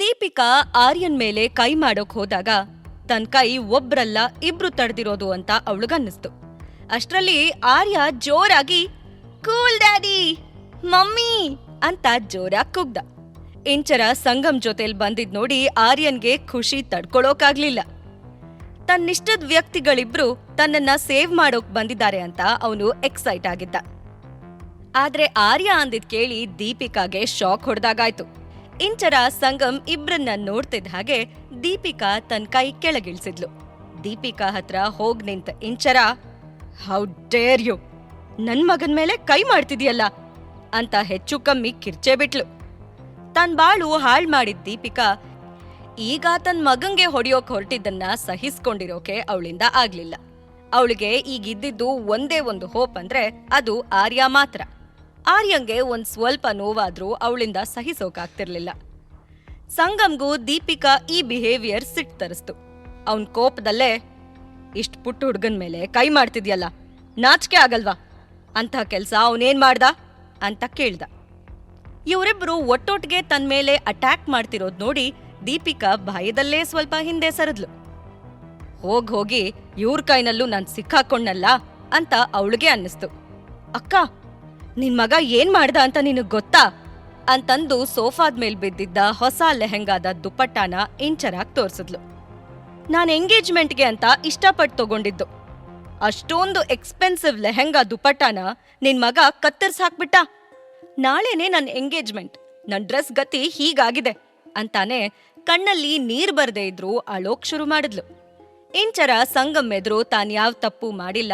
ದೀಪಿಕಾ ಆರ್ಯನ್ ಮೇಲೆ ಕೈ ಮಾಡೋಕ್ ಹೋದಾಗ ತನ್ ಕೈ ಒಬ್ರಲ್ಲ ಇಬ್ರು ತಡೆದಿರೋದು ಅಂತ ಅವಳಿಗನ್ನಿಸ್ತು. ಅಷ್ಟರಲ್ಲಿ ಆರ್ಯ ಜೋರಾಗಿ, ಕೂಲ್ ಡ್ಯಾಡಿ, ಮಮ್ಮಿ ಅಂತ ಜೋರಾಗಿ ಕುಗ್ದ. ಇಂಚರ ಸಂಗಮ್ ಜೊತೆಲ್ ಬಂದಿದ್ ನೋಡಿ ಆರ್ಯನ್ಗೆ ಖುಷಿ ತಡ್ಕೊಳೋಕಾಗ್ಲಿಲ್ಲ. ತನ್ನಿಷ್ಟದ ವ್ಯಕ್ತಿಗಳಿಬ್ರು ತನ್ನನ್ನ ಸೇವ್ ಮಾಡೋಕ್ ಬಂದಿದ್ದಾರೆ ಅಂತ ಅವನು ಎಕ್ಸೈಟ್ ಆಗಿದ್ದ. ಆದ್ರೆ ಆರ್ಯ ಅಂದಿದ್ ಕೇಳಿ ದೀಪಿಕಾಗೆ ಶಾಕ್ ಹೊಡೆದಾಗಾಯ್ತು. ಇಂಚರ ಸಂಗಮ್ ಇಬ್ರನ್ನ ನೋಡ್ತಿದ್ದ ಹಾಗೆ ದೀಪಿಕಾ ತನ್ ಕೈ ಕೆಳಗಿಳಿಸಿದ್ಲು. ದೀಪಿಕಾ ಹತ್ರ ಹೋಗ್ ನಿಂತ, ಇಂಚರ ಹೌ ಡೇರ್ ಯು ನನ್ ಮಗನ್ ಮೇಲೆ ಕೈ ಮಾಡ್ತಿದ್ಯಲ್ಲ? ಅಂತ ಹೆಚ್ಚು ಕಮ್ಮಿ ಕಿರ್ಚೆ ಬಿಟ್ಲು. ತನ್ ಬಾಳು ಹಾಳ್ ಮಾಡಿದ್ ದೀಪಿಕಾ, ಈಗ ತನ್ ಮಗಂಗೆ ಹೊಡೆಯೋಕ್ ಹೊರಟಿದ್ದನ್ನ ಸಹಿಸ್ಕೊಂಡಿರೋಕೆ ಅವಳಿಂದ ಆಗ್ಲಿಲ್ಲ. ಅವಳಿಗೆ ಈಗಿದ್ದಿದ್ದು ಒಂದೇ ಒಂದು ಹೋಪ್ ಅಂದ್ರೆ ಅದು ಆರ್ಯ ಮಾತ್ರ. ಆರ್ಯಂಗೆ ಒಂದ್ ಸ್ವಲ್ಪ ನೋವಾದ್ರೂ ಅವಳಿಂದ ಸಹಿಸೋಕಾಗ್ತಿರ್ಲಿಲ್ಲ ಸಂಗಮ್ಗೂ ದೀಪಿಕಾ ಈ ಬಿಹೇವಿಯರ್ ಸಿಟ್ ತರಿಸ್ತು. ಅವನ ಕೋಪದಲ್ಲೇ, ಇಷ್ಟ್ ಪುಟ್ಟ ಹುಡ್ಗನ್ ಮೇಲೆ ಕೈ ಮಾಡ್ತಿದ್ಯಲ್ಲ, ನಾಚಿಕೆ ಆಗಲ್ವಾ? ಅಂತ ಕೆಲಸ ಅವನೇನ್ ಮಾಡ್ದ? ಅಂತ ಕೇಳ್ದ. ಇವರಿಬ್ಬರು ಒಟ್ಟೊಟ್ಟಿಗೆ ತನ್ ಮೇಲೆ ಅಟ್ಯಾಕ್ ಮಾಡ್ತಿರೋದ್ ನೋಡಿ ದೀಪಿಕಾ ಭಯದಲ್ಲೇ ಸ್ವಲ್ಪ ಹಿಂದೆ ಸರಿದ್ಲು. ಹೋಗ್ ಹೋಗಿ ಇವ್ರ ಕೈನಲ್ಲೂ ನಾನ್ ಸಿಕ್ಕಾಕೊಂಡಲ್ಲ ಅಂತ ಅವಳಿಗೆ ಅನ್ನಿಸ್ತು. ಅಕ್ಕ ನಿನ್ ಮಗ ಏನ್ ಮಾಡ್ದ ಅಂತ ನಿನಗ್ ಗೊತ್ತಾ? ಅಂತಂದು ಸೋಫಾದ ಮೇಲ್ ಬಿದ್ದಿದ್ದ ಹೊಸ ಲೆಹೆಂಗಾದ ದುಪ್ಪಟ್ಟಾನ ಇಂಚರಾಗ್ ತೋರ್ಸಿದ್ಲು. ನಾನ್ ಎಂಗೇಜ್ಮೆಂಟ್ಗೆ ಅಂತ ಇಷ್ಟಪಟ್ಟು ತಗೊಂಡಿದ್ದು. ಅಷ್ಟೊಂದು ಎಕ್ಸ್ಪೆನ್ಸಿವ್ ಲೆಹೆಂಗಾ ದುಪ್ಪಟ್ಟಾನ ನಿನ್ ಮಗ ಕತ್ತರ್ಸ್ ಹಾಕ್ಬಿಟ್ಟ. ನಾಳೆನೆ ನನ್ ಎಂಗೇಜ್ಮೆಂಟ್, ನನ್ ಡ್ರೆಸ್ ಗತಿ ಹೀಗಾಗಿದೆ ಅಂತಾನೆ ಕಣ್ಣಲ್ಲಿ ನೀರ್ ಬರ್ದೇ ಇದ್ರು ಅಳೋಕ್ ಶುರು ಮಾಡಿದ್ಲು. ಇಂಚರ ಸಂಗಮ್ ಎದುರು ತಾನ್ ಯಾವ ತಪ್ಪು ಮಾಡಿಲ್ಲ,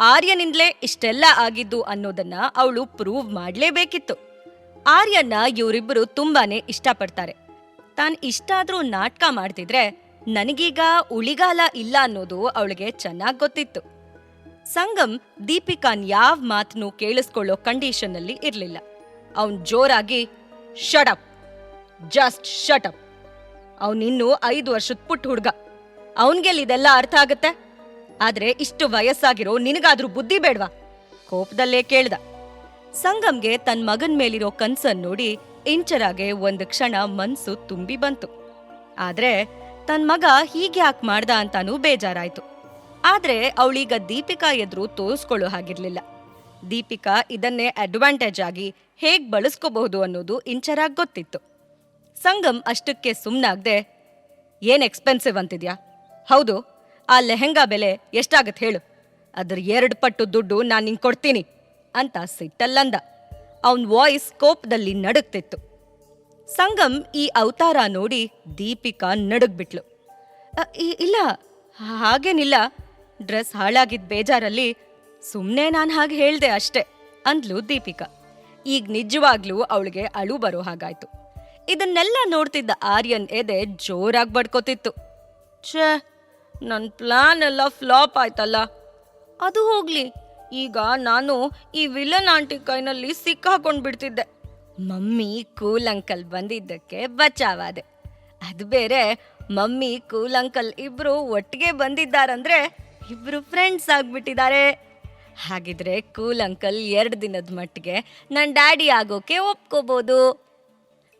ಆರ್ಯನಿಂದಲೇ ಇಷ್ಟೆಲ್ಲ ಆಗಿದ್ದು ಅನ್ನೋದನ್ನ ಅವಳು ಪ್ರೂವ್ ಮಾಡಲೇಬೇಕಿತ್ತು. ಆರ್ಯನ್ನ ಇವರಿಬ್ಬರು ತುಂಬಾನೇ ಇಷ್ಟಪಡ್ತಾರೆ. ತಾನ್ ಇಷ್ಟಾದ್ರೂ ನಾಟಕ ಮಾಡ್ತಿದ್ರೆ ನನಗೀಗ ಉಳಿಗಾಲ ಇಲ್ಲ ಅನ್ನೋದು ಅವಳಿಗೆ ಚೆನ್ನಾಗ್ ಗೊತ್ತಿತ್ತು. ಸಂಗಮ್ ದೀಪಿಕಾನ್ ಯಾವ ಮಾತನ್ನು ಕೇಳಿಸ್ಕೊಳ್ಳೋ ಕಂಡೀಷನ್ ಅಲ್ಲಿ ಇರ್ಲಿಲ್ಲ. ಅವನ್ ಜೋರಾಗಿ ಶಟಪ್ ಜಸ್ಟ್ ಶಟಪ್ ಅವನಿನ್ನು ಐದು ವರ್ಷದ ಪುಟ್ಟ ಹುಡ್ಗ. ಅವನ್ಗೆಲ್ ಇದೆಲ್ಲ ಅರ್ಥ ಆಗತ್ತೆ? ಆದ್ರೆ ಇಷ್ಟು ವಯಸ್ಸಾಗಿರೋ ನಿನಗಾದ್ರೂ ಬುದ್ಧಿ ಬೇಡ್ವಾ? ಕೋಪದಲ್ಲೇ ಕೇಳ್ದ. ಸಂಗಮ್ಗೆ ತನ್ ಮಗನ್ ಮೇಲಿರೋ ಕನ್ಸನ್ ನೋಡಿ ಇಂಚರಾಗೆ ಒಂದ್ ಕ್ಷಣ ಮನ್ಸು ತುಂಬಿ ಬಂತು. ಆದ್ರೆ ತನ್ ಮಗ ಹೀಗ್ಯಾಕ್ ಮಾಡ್ದ ಅಂತಾನೂ ಬೇಜಾರಾಯ್ತು. ಆದ್ರೆ ಅವಳೀಗ ದೀಪಿಕಾ ಎದುರು ತೋರಿಸ್ಕೊಳ್ಳೋ ಹಾಗಿರ್ಲಿಲ್ಲ. ದೀಪಿಕಾ ಇದನ್ನೇ ಅಡ್ವಾಂಟೇಜ್ ಆಗಿ ಹೇಗ್ ಬಳಸ್ಕೋಬಹುದು ಅನ್ನೋದು ಇಂಚರಾಗ್ ಗೊತ್ತಿತ್ತು. ಸಂಗಮ್ ಅಷ್ಟಕ್ಕೆ ಸುಮ್ನಾಗ್ದೆ, ಏನ್ ಎಕ್ಸ್ಪೆನ್ಸಿವ್ ಅಂತಿದ್ಯಾ? ಹೌದು ಆ ಲೆಹೆಂಗಾ ಬೆಲೆ ಎಷ್ಟಾಗತ್ತೆ ಹೇಳು. ಅದ್ರ ಎರಡು ಪಟ್ಟು ದುಡ್ಡು ನಾನು ನಿಂಗೆ ಕೊಡ್ತೀನಿ ಅಂತ ಸಿಟ್ಟಲ್ಲಂದ. ಅವನ್ ವಾಯ್ಸ್ ಕೋಪದಲ್ಲಿ ನಡುಕ್ತಿತ್ತು ಸಂಗಮ್ ಈ ಅವತಾರ ನೋಡಿ ದೀಪಿಕಾ ನಡುಗ್ಬಿಟ್ಲು. "ಅ, ಇಲ್ಲ ಹಾಗೇನಿಲ್ಲ. ಡ್ರೆಸ್ ಹಾಳಾಗಿದ್ ಬೇಜಾರಲ್ಲಿ ಸುಮ್ನೆ ನಾನ್ ಹಾಗೆ ಹೇಳ್ದೆ ಅಷ್ಟೇ ಅಂದ್ಲು ದೀಪಿಕಾ. ಈಗ ನಿಜವಾಗ್ಲೂ ಅವಳಿಗೆ ಅಳು ಬರೋ ಹಾಗಾಯ್ತು. ಇದನ್ನೆಲ್ಲ ನೋಡ್ತಿದ್ದ ಆರ್ಯನ್ ಎದೆ ಜೋರಾಗಿ ಬಡ್ಕೋತಿತ್ತು. ಛೇ ನನ್ನ ಪ್ಲಾನ್ ಎಲ್ಲ ಫ್ಲಾಪ್ ಆಯ್ತಲ್ಲ. ಅದು ಹೋಗ್ಲಿ. ಈಗ ನಾನು ಈ ವಿಲನ್ ಆಂಟಿ ಕೈನಲ್ಲಿ ಸಿಕ್ಕಾಕೊಂಡು ಬಿಡ್ತಿದ್ದೆ ಮಮ್ಮಿ ಕೂಲ್ ಅಂಕಲ್ ಬಂದಿದ್ದಕ್ಕೆ ಬಚಾವಾದೆ. ಅದು ಬೇರೆ, ಮಮ್ಮಿ ಕೂಲ್ ಅಂಕಲ್ ಇಬ್ರು ಒಟ್ಟಿಗೆ ಬಂದಿದ್ದಾರಂದ್ರೆ ಇಬ್ರು ಫ್ರೆಂಡ್ಸ್ ಆಗ್ಬಿಟ್ಟಿದ್ದಾರೆ. ಹಾಗಿದ್ರೆ ಕೂಲ್ ಅಂಕಲ್ ಎರಡು ದಿನದ ಮಟ್ಟಿಗೆ ನನ್ನ ಡ್ಯಾಡಿ ಆಗೋಕೆ ಒಪ್ಕೋಬೋದು.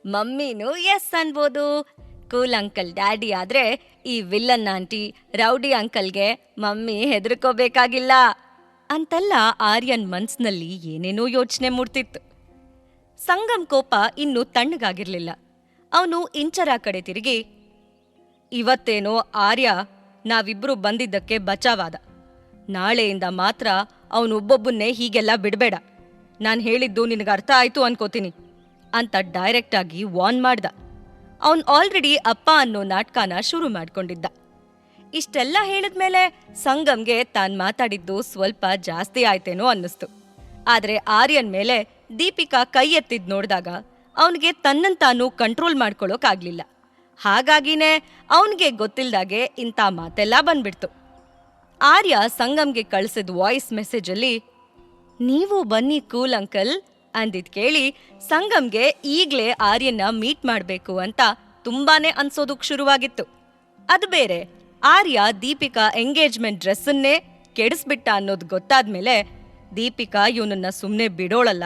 ಮಮ್ಮಿನೂ ಎಸ್ ಅನ್ಬೋದು. ಕೂಲ್ ಅಂಕಲ್ ಡ್ಯಾಡಿ ಆದ್ರೆ ಈ ವಿಲ್ಲನ್ ಆಂಟಿ ರೌಡಿ ಅಂಕಲ್ಗೆ ಮಮ್ಮಿ ಹೆದರ್ಕೋಬೇಕಾಗಿಲ್ಲ ಅಂತೆಲ್ಲ ಆರ್ಯನ್ ಮನ್ಸ್ನಲ್ಲಿ ಏನೇನೋ ಯೋಚನೆ ಮೂಡ್ತಿತ್ತು. ಸಂಗಮ್ ಕೋಪ ಇನ್ನೂ ತಣ್ಣಗಾಗಿರ್ಲಿಲ್ಲ. ಅವನು ಇಂಚರ ಕಡೆ ತಿರುಗಿ, ಇವತ್ತೇನೋ ಆರ್ಯ ನಾವಿಬ್ರು ಬಂದಿದ್ದಕ್ಕೆ ಬಚಾವಾದ. ನಾಳೆಯಿಂದ ಮಾತ್ರ ಅವನೊಬ್ಬೊಬ್ಬನ್ನೇ ಹೀಗೆಲ್ಲ ಬಿಡಬೇಡ. ನಾನು ಹೇಳಿದ್ದು ನಿನಗೆ ಅರ್ಥ ಆಯ್ತು ಅನ್ಕೋತೀನಿ ಅಂತ ಡೈರೆಕ್ಟಾಗಿ ವಾರ್ನ್ ಮಾಡ್ದ. ಅವನ್ ಆಲ್ರೆಡಿ ಅಪ್ಪ ಅನ್ನೋ ನಾಟಕನ ಶುರು ಮಾಡ್ಕೊಂಡಿದ್ದ. ಇಷ್ಟೆಲ್ಲ ಹೇಳಿದ್ಮೇಲೆ ಸಂಗಮ್ಗೆ ತಾನ್ ಮಾತಾಡಿದ್ದು ಸ್ವಲ್ಪ ಜಾಸ್ತಿ ಆಯ್ತೇನೋ ಅನ್ನಿಸ್ತು. ಆದ್ರೆ ಆರ್ಯನ್ ಮೇಲೆ ದೀಪಿಕಾ ಕೈ ಎತ್ತಿದ್ ನೋಡಿದಾಗ ಅವನಿಗೆ ತನ್ನನ್ ತಾನು ಕಂಟ್ರೋಲ್ ಮಾಡ್ಕೊಳ್ಳೋಕಾಗ್ಲಿಲ್ಲ ಹಾಗಾಗಿನೇ ಅವನಿಗೆ ಗೊತ್ತಿಲ್ದಾಗೆ ಇಂಥ ಮಾತೆಲ್ಲ ಬಂದ್ಬಿಡ್ತು. ಆರ್ಯ ಸಂಗಮ್ಗೆ ಕಳಿಸಿದ ವಾಯ್ಸ್ ಮೆಸೇಜಲ್ಲಿ ನೀವು ಬನ್ನಿ ಕೂಲ್ ಅಂಕಲ್ ಅಂದಿದ್ ಕೇಳಿ ಸಂಗಮ್ಗೆ ಈಗ್ಲೇ ಆರ್ಯನ್ನ ಮೀಟ್ ಮಾಡ್ಬೇಕು ಅಂತ ತುಂಬಾನೇ ಅನ್ಸೋದಕ್ ಶುರುವಾಗಿತ್ತು. ಅದು ಬೇರೆ, ಆರ್ಯ ದೀಪಿಕಾ ಎಂಗೇಜ್ಮೆಂಟ್ ಡ್ರೆಸ್ಸನ್ನೇ ಕೆಡಿಸ್ಬಿಟ್ಟ ಅನ್ನೋದು ಗೊತ್ತಾದ್ಮೇಲೆ ದೀಪಿಕಾ ಇವನನ್ನ ಸುಮ್ಮನೆ ಬಿಡೋಳಲ್ಲ.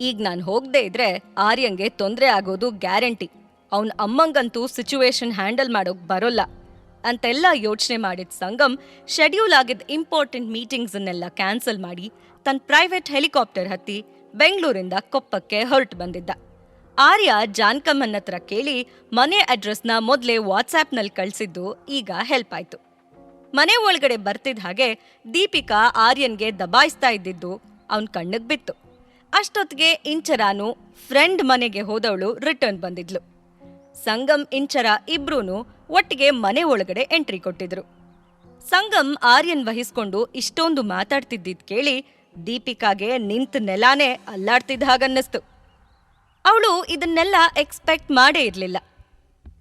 ಈಗ ನಾನು ಹೋಗದೆ ಇದ್ರೆ ಆರ್ಯಂಗೆ ತೊಂದರೆ ಆಗೋದು ಗ್ಯಾರಂಟಿ. ಅವನ ಅಮ್ಮಂಗಂತೂ ಸಿಚುವೇಶನ್ ಹ್ಯಾಂಡಲ್ ಮಾಡೋಕ್ ಬರೋಲ್ಲ. ಅಂತೆಲ್ಲ ಯೋಚನೆ ಮಾಡಿದ ಸಂಗಮ್ ಶೆಡ್ಯೂಲ್ ಆಗಿದ್ದ ಇಂಪಾರ್ಟೆಂಟ್ ಮೀಟಿಂಗ್ಸನ್ನೆಲ್ಲ ಕ್ಯಾನ್ಸಲ್ ಮಾಡಿ ತನ್ನ ಪ್ರೈವೇಟ್ ಹೆಲಿಕಾಪ್ಟರ್ ಹತ್ತಿ ಬೆಂಗಳೂರಿಂದ ಕೊಪ್ಪಕ್ಕೆ ಹೊರಟು ಬಂದಿದ್ದ. ಆರ್ಯ ಜಾನ್ಕಮ್ಮನ್ ಹತ್ರ ಕೇಳಿ ಮನೆ ಅಡ್ರೆಸ್ನ ಮೊದಲೇ ವಾಟ್ಸ್ಆ್ಯಪ್ನಲ್ಲಿ ಕಳಿಸಿದ್ದು ಈಗ ಹೆಲ್ಪ್ ಆಯ್ತು. ಮನೆ ಒಳಗಡೆ ಬರ್ತಿದ್ದ ಹಾಗೆ ದೀಪಿಕಾ ಆರ್ಯನ್ಗೆ ದಬಾಯಿಸ್ತಾ ಇದ್ದಿದ್ದು ಅವನ ಕಣ್ಣಿಗೆ ಬಿತ್ತು. ಅಷ್ಟೊತ್ತಿಗೆ ಇಂಚರಾನು ಫ್ರೆಂಡ್ ಮನೆಗೆ ಹೋದವಳು ರಿಟರ್ನ್ ಬಂದಿದ್ಲು. ಸಂಗಮ್, ಇಂಚರ ಇಬ್ರೂನು ಒಟ್ಟಿಗೆ ಮನೆ ಒಳಗಡೆ ಎಂಟ್ರಿ ಕೊಟ್ಟಿದ್ರು. ಸಂಗಮ್ ಆರ್ಯನ್ ವಹಿಸ್ಕೊಂಡು ಇಷ್ಟೊಂದು ಮಾತಾಡ್ತಿದ್ದಿದ್ ಕೇಳಿ ದೀಪಿಕಾಗೆ ನಿಂತ ನೆಲಾನೇ ಅಲ್ಲಾಡ್ತಿದ್ದ ಹಾಗನ್ನಿಸ್ತು. ಅವಳು ಇದನ್ನೆಲ್ಲ ಎಕ್ಸ್ಪೆಕ್ಟ್ ಮಾಡೇ ಇರಲಿಲ್ಲ.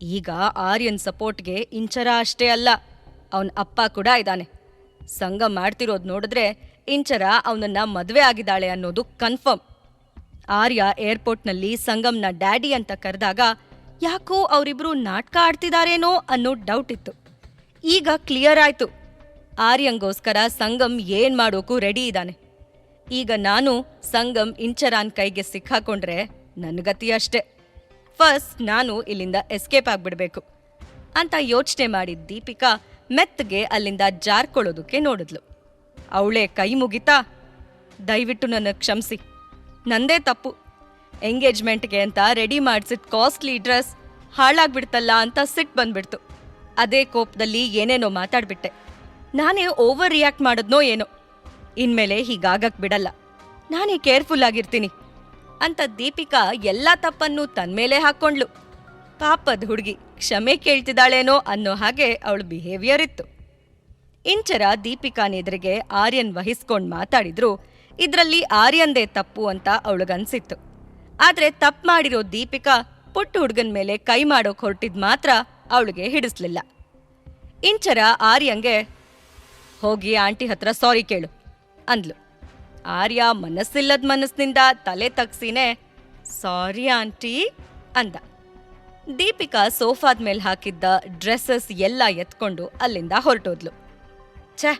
ಈಗ ಆರ್ಯನ್ ಸಪೋರ್ಟ್ಗೆ ಇಂಚರ ಅಷ್ಟೇ ಅಲ್ಲ, ಅವನ ಅಪ್ಪ ಕೂಡ ಇದ್ದಾನೆ. ಸಂಘ ಮಾಡ್ತಿರೋದು ನೋಡಿದ್ರೆ ಇಂಚರ ಅವನನ್ನ ಮದುವೆ ಆಗಿದ್ದಾಳೆ ಅನ್ನೋದು ಕನ್ಫರ್ಮ್. ಆರ್ಯ ಏರ್ಪೋರ್ಟ್ನಲ್ಲಿ ಸಂಗಮ್ನ ಡ್ಯಾಡಿ ಅಂತ ಕರೆದಾಗ ಯಾಕೋ ಅವರಿಬ್ರು ನಾಟಕ ಆಡ್ತಿದಾರೇನೋ ಅನ್ನೋ ಡೌಟ್ ಇತ್ತು. ಈಗ ಕ್ಲಿಯರ್ ಆಯ್ತು. ಆರ್ಯಂಗೋಸ್ಕರ ಸಂಗಮ್ ಏನ್ ಮಾಡೋಕು ರೆಡಿ ಇದ್ದಾನೆ. ಈಗ ನಾನು ಸಂಗಮ್ ಇಂಚರಾನ್ ಕೈಗೆ ಸಿಕ್ಕಾಕೊಂಡ್ರೆ ನನ್ನ ಗತಿ ಅಷ್ಟೇ. ಫಸ್ಟ್ ನಾನು ಇಲ್ಲಿಂದ ಎಸ್ಕೇಪ್ ಆಗ್ಬಿಡ್ಬೇಕು ಅಂತ ಯೋಚನೆ ಮಾಡಿದ ದೀಪಿಕಾ ಮೆತ್ತಗೆ ಅಲ್ಲಿಂದ ಜಾರ್ಕೊಳ್ಳೋದಕ್ಕೆ ನೋಡಿದ್ಲು. ಅವಳೇ ಕೈ ಮುಗಿತಾ, ದಯವಿಟ್ಟು ನನ್ನ ಕ್ಷಮಿಸಿ, ನಂದೇ ತಪ್ಪು. ಎಂಗೇಜ್ಮೆಂಟ್ಗೆ ಅಂತ ರೆಡಿ ಮಾಡಿಸಿದ ಕಾಸ್ಟ್ಲಿ ಡ್ರೆಸ್ ಹಾಳಾಗ್ಬಿಡ್ತಲ್ಲ ಅಂತ ಸಿಟ್ ಬಂದ್ಬಿಡ್ತು. ಅದೇ ಕೋಪದಲ್ಲಿ ಏನೇನೋ ಮಾತಾಡ್ಬಿಟ್ಟೆ. ನಾನೇ ಓವರ್ ರಿಯಾಕ್ಟ್ ಮಾಡಿದ್ನೋ ಏನೋ. ಇನ್ಮೇಲೆ ಹೀಗಾಗಕ್ ಬಿಡಲ್ಲ. ನಾನೇ ಕೇರ್ಫುಲ್ ಆಗಿರ್ತೀನಿ. ಅಂತ ದೀಪಿಕಾ ಎಲ್ಲ ತಪ್ಪನ್ನು ತನ್ಮೇಲೆ ಹಾಕ್ಕೊಂಡ್ಳು ಪಾಪದ ಹುಡುಗಿ ಕ್ಷಮೆ ಕೇಳ್ತಿದ್ದಾಳೇನೋ ಅನ್ನೋ ಹಾಗೆ ಅವಳ ಬಿಹೇವಿಯರ್ ಇತ್ತು. ಇಂಚರ ದೀಪಿಕಾ ಎದುರಿಗೆ ಆರ್ಯನ್ ವಹಿಸ್ಕೊಂಡ್ ಮಾತಾಡಿದ್ರು, ಇದ್ರಲ್ಲಿ ಆರ್ಯಂದೇ ತಪ್ಪು ಅಂತ ಅವಳಿಗನ್ಸಿತ್ತು. ಆದ್ರೆ ತಪ್ಪು ಮಾಡಿರೋ ದೀಪಿಕಾ ಪುಟ್ಟ ಹುಡುಗನ ಮೇಲೆ ಕೈ ಮಾಡೋಕ್ ಹೊರಟಿದ್ ಮಾತ್ರ ಅವಳಿಗೆ ಹಿಡಿಸ್ಲಿಲ್ಲ. ಇಂಚರ ಆರ್ಯಂಗೆ, ಹೋಗಿ ಆಂಟಿ ಹತ್ರ ಸಾರಿ ಕೇಳು. ಅಂದ್ಲು. ಆರ್ಯ ಮನಸ್ಸಿಲ್ಲದ ಮನಸ್ಸಿನಿಂದ ತಲೆ ತಗ್ಸಿನೇ, ಸಾರಿ ಆಂಟಿ, ಅಂದ. ದೀಪಿಕಾ ಸೋಫಾದ ಮೇಲೆ ಹಾಕಿದ್ದ ಡ್ರೆಸ್ಸಸ್ ಎಲ್ಲ ಎತ್ಕೊಂಡು ಅಲ್ಲಿಂದ ಹೊರಟೋದ್ಲು. ಛೆ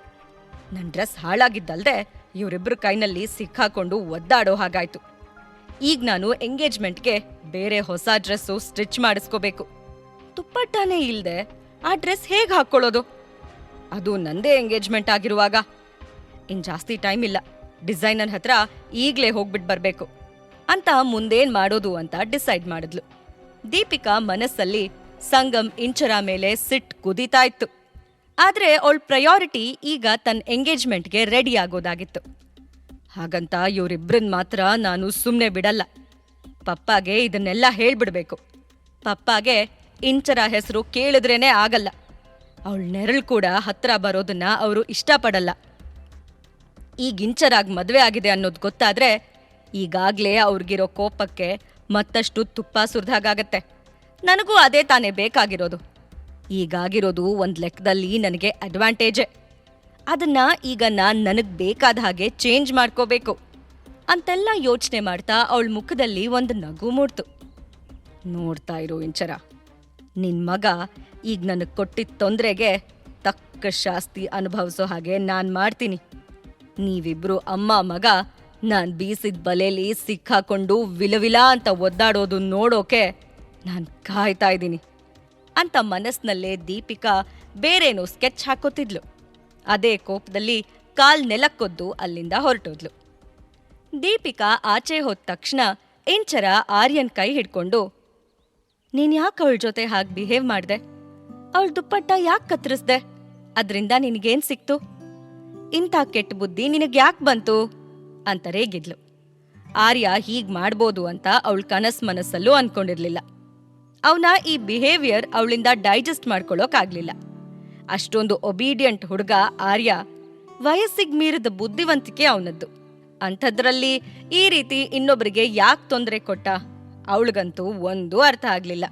ನನ್ನ ಡ್ರೆಸ್ ಹಾಳಾಗಿದ್ದಲ್ದೆ ಇವರಿಬ್ಬರ ಕೈನಲ್ಲಿ ಸಿಕ್ಕಾಕೊಂಡು ಒದ್ದಾಡೋ ಹಾಗಾಯ್ತು. ಈಗ ನಾನು ಎಂಗೇಜ್ಮೆಂಟ್ಗೆ ಬೇರೆ ಹೊಸ ಡ್ರೆಸ್ಸು ಸ್ಟಿಚ್ ಮಾಡಿಸ್ಕೋಬೇಕು. ತುಪ್ಪಟ್ಟಾನೇ ಇಲ್ಲದೆ ಆ ಡ್ರೆಸ್ ಹೇಗೆ ಹಾಕ್ಕೊಳ್ಳೋದು? ಅದು ನಂದೇ ಎಂಗೇಜ್ಮೆಂಟ್ ಆಗಿರುವಾಗ ಇನ್ ಜಾಸ್ತಿ ಟೈಮ್ ಇಲ್ಲ. ಡಿಸೈನರ್ ಹತ್ರ ಈಗಲೇ ಹೋಗ್ಬಿಟ್ಟು ಬರಬೇಕು. ಅಂತ ಮುಂದೇನ್ ಮಾಡೋದು ಅಂತ ಡಿಸೈಡ್ ಮಾಡಿದ್ಲು. ದೀಪಿಕಾ ಮನಸ್ಸಲ್ಲಿ ಸಂಗಮ್ ಇಂಚರ ಮೇಲೆ ಸಿಟ್ ಕುದೀತಾ ಇತ್ತು. ಆದ್ರೆ ಅವಳ ಪ್ರಯಾರಿಟಿ ಈಗ ತನ್ನ ಎಂಗೇಜ್ಮೆಂಟ್ಗೆ ರೆಡಿ ಆಗೋದಾಗಿತ್ತು. ಹಾಗಂತ ಇವ್ರಿಬ್ರನ್ ಮಾತ್ರ ನಾನು ಸುಮ್ಮನೆ ಬಿಡಲ್ಲ. ಪಪ್ಪಾಗೆ ಇದನ್ನೆಲ್ಲ ಹೇಳ್ಬಿಡ್ಬೇಕು. ಪಪ್ಪಾಗೆ ಇಂಚರ ಹೆಸರು ಕೇಳಿದ್ರೇನೆ ಆಗಲ್ಲ. ಅವಳ ನೆರಳು ಕೂಡ ಹತ್ರ ಬರೋದನ್ನ ಅವರು ಇಷ್ಟಪಡಲ್ಲ. ಈಗ ಇಂಚರಾಗ್ ಮದ್ವೆ ಆಗಿದೆ ಅನ್ನೋದು ಗೊತ್ತಾದ್ರೆ ಈಗಾಗ್ಲೇ ಅವ್ರಿಗಿರೋ ಕೋಪಕ್ಕೆ ಮತ್ತಷ್ಟು ತುಪ್ಪ ಸುರಿದಾಗತ್ತೆ ನನಗೂ ಅದೇ ತಾನೇ ಬೇಕಾಗಿರೋದು. ಈಗಾಗಿರೋದು ಒಂದು ಲೆಕ್ಕದಲ್ಲಿ ನನಗೆ ಅಡ್ವಾಂಟೇಜೇ ಅದನ್ನ ಈಗ ನಾನು ನನಗೆ ಬೇಕಾದ ಹಾಗೆ ಚೇಂಜ್ ಮಾಡ್ಕೋಬೇಕು. ಅಂತೆಲ್ಲ ಯೋಚನೆ ಮಾಡ್ತಾ ಅವಳ ಮುಖದಲ್ಲಿ ಒಂದು ನಗು ಮೂಡ್ತು. ನೋಡ್ತಾ ಇರೋ ಇಂಚರ. ನಿನ್ ಮಗ ಈಗ ನನಗೆ ಕೊಟ್ಟಿದ್ದ ತೊಂದರೆಗೆ ತಕ್ಕ ಶಾಸ್ತಿ ಅನುಭವಿಸೋ ಹಾಗೆ ನಾನು ಮಾಡ್ತೀನಿ. ನೀವಿಬ್ರು ಅಮ್ಮ, ಮಗ, ನಾನ್ ಬೀಸಿದ ಬಲೆಯಲ್ಲಿ ಸಿಕ್ಕಾಕೊಂಡು ವಿಲವಿಲ ಅಂತ ಒದ್ದಾಡೋದು ನೋಡೋಕೆ ನಾನ್ ಕಾಯ್ತಾ ಇದ್ದೀನಿ. ಅಂತ ಮನಸ್ನಲ್ಲೇ ದೀಪಿಕಾ ಬೇರೇನೋ ಸ್ಕೆಚ್ ಹಾಕೋತಿದ್ಲು. ಅದೇ ಕೋಪದಲ್ಲಿ ಕಾಲ್ ನೆಲಕ್ಕೊದ್ದು ಅಲ್ಲಿಂದ ಹೊರಟೋದ್ಲು. ದೀಪಿಕಾ ಆಚೆ ಹೋದ ತಕ್ಷಣ ಇಂಚರ ಆರ್ಯನ್ ಕೈ ಹಿಡ್ಕೊಂಡು, ನೀನ್ ಯಾಕೆ ಅವಳ ಜೊತೆ ಹಾಗೆ ಬಿಹೇವ್ ಮಾಡ್ದೆ? ಅವಳ ದುಪ್ಪಟ್ಟ ಯಾಕೆ ಕತ್ತರಿಸ್ದೆ? ಅದ್ರಿಂದ ನಿನಗೇನ್ ಸಿಕ್ತು? ಇಂಥ ಕೆಟ್ಟ ಬುದ್ಧಿ ನಿನಗೆ ಯಾಕೆ ಬಂತು? ಅಂತ ರೇಗಿದ್ಲು ಆರ್ಯ ಹೀಗ್ ಮಾಡ್ಬೋದು ಅಂತ ಅವಳ ಕನಸ್ ಮನಸ್ಸಲ್ಲೂ ಅನ್ಕೊಂಡಿರ್ಲಿಲ್ಲ. ಅವನ ಈ ಬಿಹೇವಿಯರ್ ಅವಳಿಂದ ಡೈಜೆಸ್ಟ್ ಮಾಡ್ಕೊಳ್ಳೋಕಾಗ್ಲಿಲ್ಲ ಅಷ್ಟೊಂದು ಒಬೀಡಿಯಂಟ್ ಹುಡುಗ ಆರ್ಯ ವಯಸ್ಸಿಗೆ ಮೀರಿದ ಬುದ್ಧಿವಂತಿಕೆ ಅವನದ್ದು. ಅಂಥದ್ರಲ್ಲಿ ಈ ರೀತಿ ಇನ್ನೊಬ್ಬರಿಗೆ ಯಾಕೆ ತೊಂದರೆ ಕೊಟ್ಟ? ಅವಳಿಗಂತೂ ಒಂದೂ ಅರ್ಥ ಆಗ್ಲಿಲ್ಲ.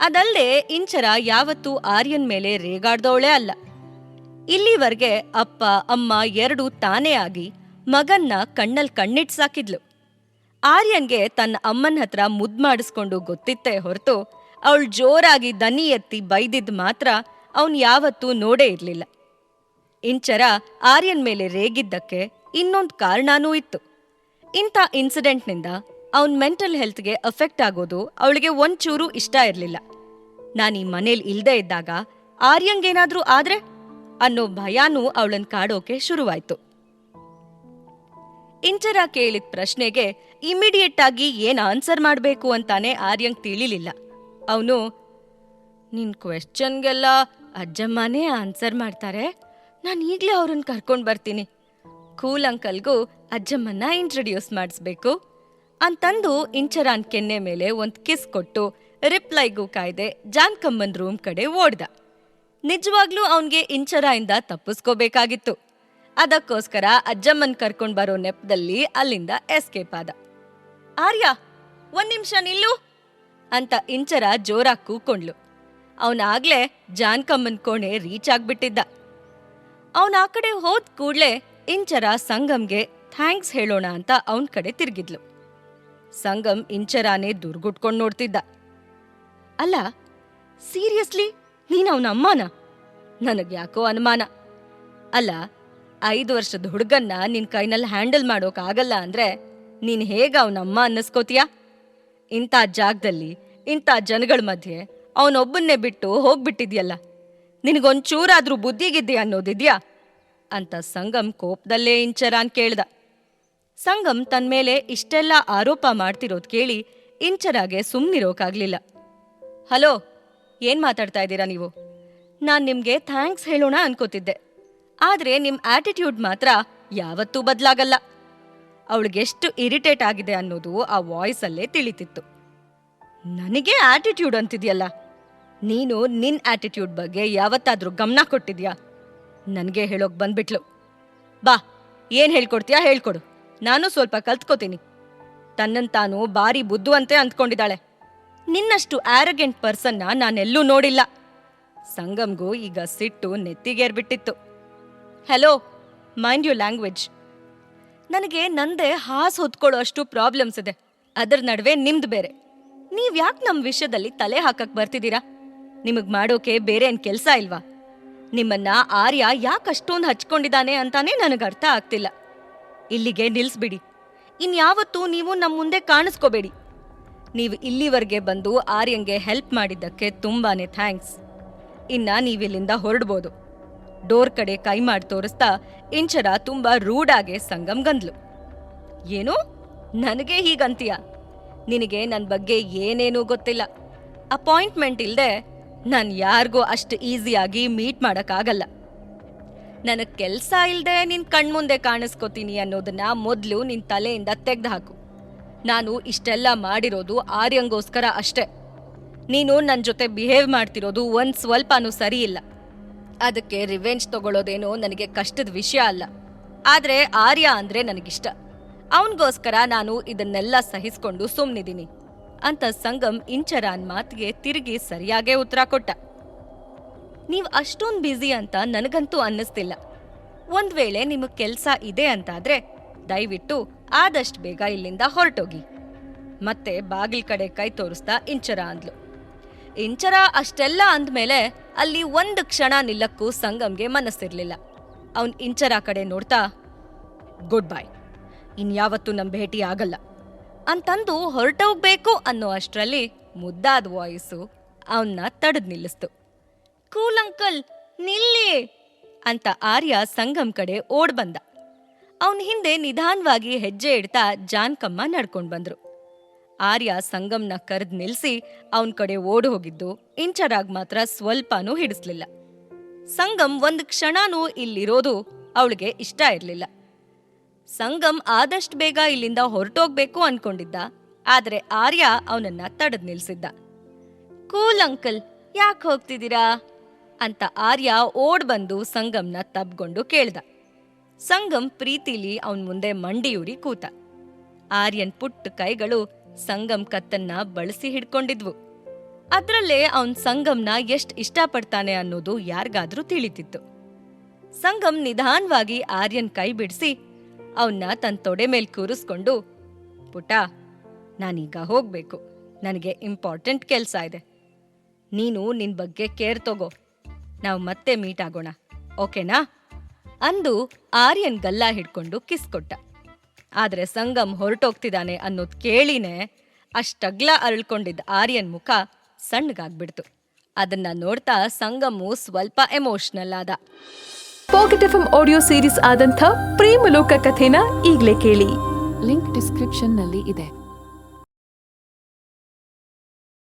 ಅದಲ್ಲದೆ ಇಂಚರ ಯಾವತ್ತೂ ಆರ್ಯನ್ ಮೇಲೆ ರೇಗಾಡ್ದವಳೇ ಅಲ್ಲ. ಇಲ್ಲಿವರೆಗೆ ಅಪ್ಪ, ಅಮ್ಮ ಎರಡು ತಾನೇ ಆಗಿ ಮಗನ್ನ ಕಣ್ಣಲ್ ಕಣ್ಣಿಟ್ ಸಾಕಿದ್ಲು. ಆರ್ಯನ್ಗೆ ತನ್ನ ಅಮ್ಮನ ಹತ್ರ ಮುದ್ ಮಾಡಿಸ್ಕೊಂಡು ಗೊತ್ತಿತ್ತೇ ಹೊರತು ಅವಳು ಜೋರಾಗಿ ದನಿ ಎತ್ತಿ ಬೈದಿದ್ ಮಾತ್ರ ಅವನ್ ಯಾವತ್ತೂ ನೋಡೇ ಇರ್ಲಿಲ್ಲ. ಇಂಚರ ಆರ್ಯನ್ ಮೇಲೆ ರೇಗಿದ್ದಕ್ಕೆ ಇನ್ನೊಂದು ಕಾರಣನೂ ಇತ್ತು. ಇಂಥ ಇನ್ಸಿಡೆಂಟ್ನಿಂದ ಅವನ್ ಮೆಂಟಲ್ ಹೆಲ್ತ್ಗೆ ಅಫೆಕ್ಟ್ ಆಗೋದು ಅವಳಿಗೆ ಒಂಚೂರು ಇಷ್ಟ ಇರಲಿಲ್ಲ. ನಾನು ಈ ಮನೇಲಿ ಇಲ್ದೇ ಇದ್ದಾಗ ಆರ್ಯಂಗೇನಾದ್ರೂ ಆದ್ರೆ ಅನ್ನೋ ಭಯಾನೂ ಅವಳನ್ ಕಾಡೋಕೆ ಶುರುವಾಯ್ತು. ಇಂಚರ ಕೇಳಿದ ಪ್ರಶ್ನೆಗೆ ಇಮಿಡಿಯೇಟ್ ಆಗಿ ಏನ್ ಆನ್ಸರ್ ಮಾಡ್ಬೇಕು ಅಂತಾನೆ ಆರ್ಯಂಗ್ ತಿಳಿಲಿಲ್ಲ. ಅವನು, ನಿನ್ ಕ್ವೆಶ್ಚನ್ಗೆಲ್ಲ ಅಜ್ಜಮ್ಮನೇ ಆನ್ಸರ್ ಮಾಡ್ತಾರೆ. ನಾನು ಈಗಲೇ ಅವ್ರನ್ನ ಕರ್ಕೊಂಡು ಬರ್ತೀನಿ. ಕೂಲ್ ಅಂಕಲ್ಗೂ ಅಜ್ಜಮ್ಮನ್ನ ಇಂಟ್ರೊಡ್ಯೂಸ್ ಮಾಡಿಸ್ಬೇಕು. ಅಂತಂದು ಇಂಚರಾನ್ ಕೆನ್ನೆ ಮೇಲೆ ಒಂದ್ ಕಿಸ್ ಕೊಟ್ಟು ರಿಪ್ಲೈಗೂ ಕಾಯ್ದೆ ಜಾನ್ಕಮ್ಮನ್ ರೂಮ್ ಕಡೆ ಓಡ್ದ. ನಿಜವಾಗ್ಲೂ ಅವನ್ಗೆ ಇಂಚರಾಯಿಂದ ತಪ್ಪಿಸ್ಕೋಬೇಕಾಗಿತ್ತು. ಅದಕ್ಕೋಸ್ಕರ ಅಜ್ಜಮ್ಮನ್ ಕರ್ಕೊಂಡ್ ಬರೋ ನೆಪದಲ್ಲಿ ಅಲ್ಲಿಂದ ಎಸ್ಕೇಪ್ ಆದ. ಆರ್ಯ, ಒಂದ್ ನಿಮಿಷ ನಿಲ್ಲು ಅಂತ ಇಂಚರ ಜೋರಾಗಿ ಕೂಕೊಂಡ್ಲು. ಅವನಾಗ್ಲೇ ಜಾನ್ಕಮ್ಮನ್ ಕೋಣೆ ರೀಚ್ ಆಗ್ಬಿಟ್ಟಿದ್ದ. ಅವನ ಆ ಕಡೆ ಹೋದ್ ಕೂಡ್ಲೆ ಇಂಚರ ಸಂಗಮ್ಗೆ ಥ್ಯಾಂಕ್ಸ್ ಹೇಳೋಣ ಅಂತ ಅವನ್ ಕಡೆ ತಿರ್ಗಿದ್ಲು. ಸಂಗಮ್ ಇಂಚರಾನೇ ದುರ್ಗುಟ್ಕೊಂಡ್ ನೋಡ್ತಿದ್ದ. ಅಲ್ಲ, ಸೀರಿಯಸ್ಲಿ? ನೀನ್ ಅವನ ಅಮ್ಮನ? ನನಗೆ ಯಾಕೋ ಅನುಮಾನ. ಅಲ್ಲ, ಐದು ವರ್ಷದ ಹುಡುಗನ್ನ ನಿನ್ ಕೈನಲ್ಲಿ ಹ್ಯಾಂಡಲ್ ಮಾಡೋಕ್ ಆಗಲ್ಲ ಅಂದ್ರೆ ನೀನ್ ಹೇಗ ಅವನ ಅಮ್ಮ ಅನ್ನಿಸ್ಕೋತೀಯ? ಇಂಥ ಜಾಗದಲ್ಲಿ, ಇಂಥ ಜನಗಳ ಮಧ್ಯೆ ಅವನೊಬ್ಬನ್ನೇ ಬಿಟ್ಟು ಹೋಗ್ಬಿಟ್ಟಿದ್ಯಲ್ಲ. ನಿನಗೊಂಚೂರಾದ್ರೂ ಬುದ್ಧಿಗಿದ್ದೆ ಅನ್ನೋದಿದ್ಯಾ? ಅಂತ ಸಂಗಮ್ ಕೋಪದಲ್ಲೇ ಇಂಚರಾನ್ ಕೇಳ್ದ. ಸಂಗಮ್ ತನ್ಮೇಲೆ ಇಷ್ಟೆಲ್ಲ ಆರೋಪ ಮಾಡ್ತಿರೋದ್ ಕೇಳಿ ಇಂಚರಾಗೆ ಸುಮ್ನಿರೋಕಾಗ್ಲಿಲ್ಲ. ಹಲೋ ಏನ್ ಮಾತಾಡ್ತಾ ಇದ್ದೀರಾ ನೀವು? ನಾನ್ ನಿಮ್ಗೆ ಥ್ಯಾಂಕ್ಸ್ ಹೇಳೋಣ ಅನ್ಕೋತಿದ್ದೆ. ಆದ್ರೆ ನಿಮ್ ಆಟಿಟ್ಯೂಡ್ ಮಾತ್ರ ಯಾವತ್ತೂ ಬದ್ಲಾಗಲ್ಲ. ಅವಳಿಗೆಷ್ಟು ಇರಿಟೇಟ್ ಆಗಿದೆ ಅನ್ನೋದು ಆ ವಾಯ್ಸಲ್ಲೇ ತಿಳಿತಿತ್ತು. ನನಗೆ ಆಟಿಟ್ಯೂಡ್ ಅಂತಿದ್ಯಲ್ಲ, ನೀನು ನಿನ್ ಆಟಿಟ್ಯೂಡ್ ಬಗ್ಗೆ ಯಾವತ್ತಾದ್ರೂ ಗಮನ ಕೊಟ್ಟಿದ್ಯಾ? ನನಗೆ ಹೇಳೋಕ್ ಬಂದ್ಬಿಟ್ಲು. ಬಾ, ಏನ್ ಹೇಳ್ಕೊಡ್ತೀಯಾ ಹೇಳ್ಕೊಡು. ನಾನು ಸ್ವಲ್ಪ ಕಲ್ತ್ಕೋತೀನಿ. ತನ್ನನ್ ತಾನು ಬಾರಿ ಬುದ್ಧುವಂತೆ ಅಂದ್ಕೊಂಡಿದ್ದಾಳೆ ನಿನ್ನಷ್ಟು ಆರಗೆಂಟ್ ಪರ್ಸನ್ನ ನಾನೆಲ್ಲೂ ನೋಡಿಲ್ಲ. ಸಂಗಮ್ಗೂ ಈಗ ಸಿಟ್ಟು ನೆತ್ತಿಗೇರ್ಬಿಟ್ಟಿತ್ತು. ಹೆಲೋ ಮೈಂಡ್ ಯು ಲ್ಯಾಂಗ್ವೇಜ್ ನನಗೆ ನಂದೇ ಹಾಸ್ ಹೊತ್ಕೊಳ್ಳೋ ಅಷ್ಟು ಪ್ರಾಬ್ಲಮ್ಸ್ ಇದೆ. ಅದರ ನಡುವೆ ನಿಮ್ದು ಬೇರೆ. ನೀವ್ ಯಾಕೆ ನಮ್ ವಿಷಯದಲ್ಲಿ ತಲೆ ಹಾಕಕ್ ಬರ್ತಿದ್ದೀರಾ? ನಿಮಗ್ ಮಾಡೋಕೆ ಬೇರೆ ಏನ್ ಕೆಲ್ಸ ಇಲ್ವಾ? ನಿಮ್ಮನ್ನ ಆರ್ಯ ಯಾಕೆ ಅಷ್ಟೊಂದು ಹಚ್ಕೊಂಡಿದ್ದಾನೆ ಅಂತಾನೆ ನನಗೆ ಅರ್ಥ ಆಗ್ತಿಲ್ಲ. ಇಲ್ಲಿಗೆ ನಿಲ್ಸ್ಬಿಡಿ. ಇನ್ಯಾವತ್ತೂ ನೀವು ನಮ್ಮ ಮುಂದೆ ಕಾಣಿಸ್ಕೋಬೇಡಿ. ನೀವು ಇಲ್ಲಿವರೆಗೆ ಬಂದು ಆರ್ಯಂಗೆ ಹೆಲ್ಪ್ ಮಾಡಿದ್ದಕ್ಕೆ ತುಂಬಾನೇ ಥ್ಯಾಂಕ್ಸ್ ಇನ್ನ ನೀವಿಲ್ಲಿಂದ ಹೊರಡ್ಬೋದು. ಡೋರ್ ಕಡೆ ಕೈ ಮಾಡಿ ತೋರಿಸ್ತಾ ಇಂಚರ ತುಂಬಾ ರೂಡಾಗೆ ಸಂಗಮ್ ಗಂದ್ಲು. ಏನು? ನನಗೆ ಹೀಗಂತೀಯ? ನಿನಗೆ ನನ್ನ ಬಗ್ಗೆ ಏನೇನೂ ಗೊತ್ತಿಲ್ಲ. ಅಪಾಯಿಂಟ್ಮೆಂಟ್ ಇಲ್ಲದೆ ನಾನು ಯಾರಿಗೂ ಅಷ್ಟು ಈಸಿಯಾಗಿ ಮೀಟ್ ಮಾಡೋಕ್ಕಾಗಲ್ಲ. ನನಗೆ ಕೆಲಸ ಇಲ್ಲದೆ ನಿನ್ನ ಕಣ್ಮುಂದೆ ಕಾಣಿಸ್ಕೋತೀನಿ ಅನ್ನೋದನ್ನ ಮೊದಲು ನಿನ್ ತಲೆಯಿಂದ ತೆಗೆದು ಹಾಕು ನಾನು ಇಷ್ಟೆಲ್ಲ ಮಾಡಿರೋದು ಆರ್ಯಂಗೋಸ್ಕರ ಅಷ್ಟೇ. ನೀನು ನನ್ನ ಜೊತೆ ಬಿಹೇವ್ ಮಾಡ್ತಿರೋದು ಒಂದು ಸ್ವಲ್ಪನೂ ಸರಿ ಇಲ್ಲ. ಅದಕ್ಕೆ ರಿವೆಂಜ್ ತಗೊಳ್ಳೋದೇನೋ ನನಗೆ ಕಷ್ಟದ ವಿಷಯ ಅಲ್ಲ. ಆದ್ರೆ ಆರ್ಯ ಅಂದ್ರೆ ನನಗಿಷ್ಟ. ಅವನಿಗೋಸ್ಕರ ನಾನು ಇದನ್ನೆಲ್ಲ ಸಹಿಸ್ಕೊಂಡು ಸುಮ್ನಿದ್ದೀನಿ. ಅಂತ ಸಂಗಮ್ ಇಂಚರಾನ್ ಮಾತಿಗೆ ತಿರುಗಿ ಸರಿಯಾಗೇ ಉತ್ತರ ಕೊಟ್ಟ. ನೀವು ಅಷ್ಟೊಂದು ಬ್ಯುಸಿ ಅಂತ ನನಗಂತೂ ಅನ್ನಿಸ್ತಿಲ್ಲ. ಒಂದ್ ವೇಳೆ ನಿಮಗೆ ಕೆಲಸ ಇದೆ ಅಂತಾದರೆ ದಯವಿಟ್ಟು ಆದಷ್ಟು ಬೇಗ ಇಲ್ಲಿಂದ ಹೊರಟೋಗಿ. ಮತ್ತೆ ಬಾಗಿಲ್ ಕಡೆ ಕೈ ತೋರಿಸ್ತಾ ಇಂಚರ ಅಂದ್ಲು. ಇಂಚರ ಅಷ್ಟೆಲ್ಲ ಅಂದ್ಮೇಲೆ ಅಲ್ಲಿ ಒಂದು ಕ್ಷಣ ನಿಲ್ಲಕ್ಕೂ ಸಂಗಮ್ಗೆ ಮನಸ್ಸಿರ್ಲಿಲ್ಲ. ಅವನ್ ಇಂಚರ ಕಡೆ ನೋಡ್ತಾ, ಗುಡ್ ಬೈ. ಇನ್ಯಾವತ್ತೂ ನಮ್ ಭೇಟಿ ಆಗಲ್ಲ. ಅಂತಂದು ಹೊರಟೋಗ್ಬೇಕು ಅನ್ನೋ ಅಷ್ಟರಲ್ಲಿ ಮುದ್ದಾದ ವಾಯ್ಸು ಅವನ್ನ ತಡೆದ್ ನಿಲ್ಲಿಸ್ತು. ಕೂಲ್ ಅಂಕಲ್, ನಿಲ್ಲಿ! ಅಂತ ಆರ್ಯ ಸಂಗಮ್ ಕಡೆ ಓಡ್ ಬಂದ ಅವನ್ ಹಿಂದೆ ನಿಧಾನವಾಗಿ ಹೆಜ್ಜೆ ಇಡ್ತಾ ಜಾನ್ಕಮ್ಮ ನಡ್ಕೊಂಡು ಬಂದ್ರು. ಆರ್ಯ ಸಂಗಮ್ನ ಕರೆದ್ ನಿಲ್ಸಿ ಅವನ ಕಡೆ ಓಡ್ ಹೋಗಿದ್ದು, ಇಂಚರಾಗ್ ಮಾತ್ರ ಸ್ವಲ್ಪನೂ ಹಿಡಿಸ್ಲಿಲ್ಲ. ಸಂಗಮ್ ಒಂದ್ ಕ್ಷಣನೂ ಇಲ್ಲಿರೋದು ಅವಳಿಗೆ ಇಷ್ಟ ಇರ್ಲಿಲ್ಲ. ಸಂಗಮ್ ಆದಷ್ಟು ಬೇಗ ಇಲ್ಲಿಂದ ಹೊರಟೋಗ್ಬೇಕು ಅನ್ಕೊಂಡಿದ್ದ, ಆದ್ರೆ ಆರ್ಯ ಅವನನ್ನ ತಡೆದ್ ನಿಲ್ಸಿದ್ದ. ಕೂಲ್ ಅಂಕಲ್, ಯಾಕೆ ಹೋಗ್ತಿದ್ದೀರಾ? ಅಂತ ಆರ್ಯ ಓಡ್ ಬಂದು ಸಂಗಮ್ನ ತಬ್ಗೊಂಡು ಕೇಳ್ದ. ಸಂಗಮ್ ಪ್ರೀತಿಲಿ ಅವನ್ ಮುಂದೆ ಮಂಡಿಯೂರಿ ಕೂತ. ಆರ್ಯನ್ ಪುಟ್ಟ ಕೈಗಳು ಸಂಗಮ್ ಕತ್ತನ್ನ ಬಳಸಿ ಹಿಡ್ಕೊಂಡಿದ್ವು. ಅದ್ರಲ್ಲೇ ಅವನ್ ಸಂಗಮ್ನ ಎಷ್ಟ್ ಇಷ್ಟಪಡ್ತಾನೆ ಅನ್ನೋದು ಯಾರಿಗಾದ್ರೂ ತಿಳಿತಿತ್ತು. ಸಂಗಮ್ ನಿಧಾನವಾಗಿ ಆರ್ಯನ್ ಕೈ ಬಿಡಿಸಿ ಅವನ್ನ ತನ್ನ ತೊಡೆ ಮೇಲ್ ಕೂರಿಸ್ಕೊಂಡು, ಪುಟ, ನಾನೀಗ ಹೋಗ್ಬೇಕು. ನನಗೆ ಇಂಪಾರ್ಟೆಂಟ್ ಕೆಲ್ಸ ಇದೆ. ನೀನು ನಿನ್ ಬಗ್ಗೆ ಕೇರ್ ತಗೋ. ನಾವು ಮತ್ತೆ ಮೀಟ್ ಆಗೋಣ. ಓಕೆನಾ? ಅಂದು ಆರ್ಯನ್ ಗಲ್ಲ ಹಿಡ್ಕೊಂಡು ಕಿಸ್ ಕೊಟ್ಟ. ಆದರೆ ಸಂಗಮ್ ಹೊರಟೋಗ್ತಿದ್ದಾನೆ ಅನ್ನೋದು ಕೇಳಿನೇ ಅಷ್ಟಗ್ಲ ಅರಳ್ಕೊಂಡಿದ್ದ ಆರ್ಯನ್ ಮುಖ ಸಣ್ಣಗಾಗ್ಬಿಡ್ತು. ಅದನ್ನ ನೋಡ್ತಾ ಸಂಗಮು ಸ್ವಲ್ಪ ಎಮೋಷನಲ್ ಆದ. ಪಾಕೆಟ್ ಎಫ್ ಆಡಿಯೋ ಸೀರೀಸ್ ಆದಂಥ ಪ್ರೇಮಲೋಕ ಕಥೆನ ಈಗಲೇ ಕೇಳಿ. ಲಿಂಕ್ ಡಿಸ್ಕ್ರಿಪ್ಷನ್ನಲ್ಲಿ ಇದೆ.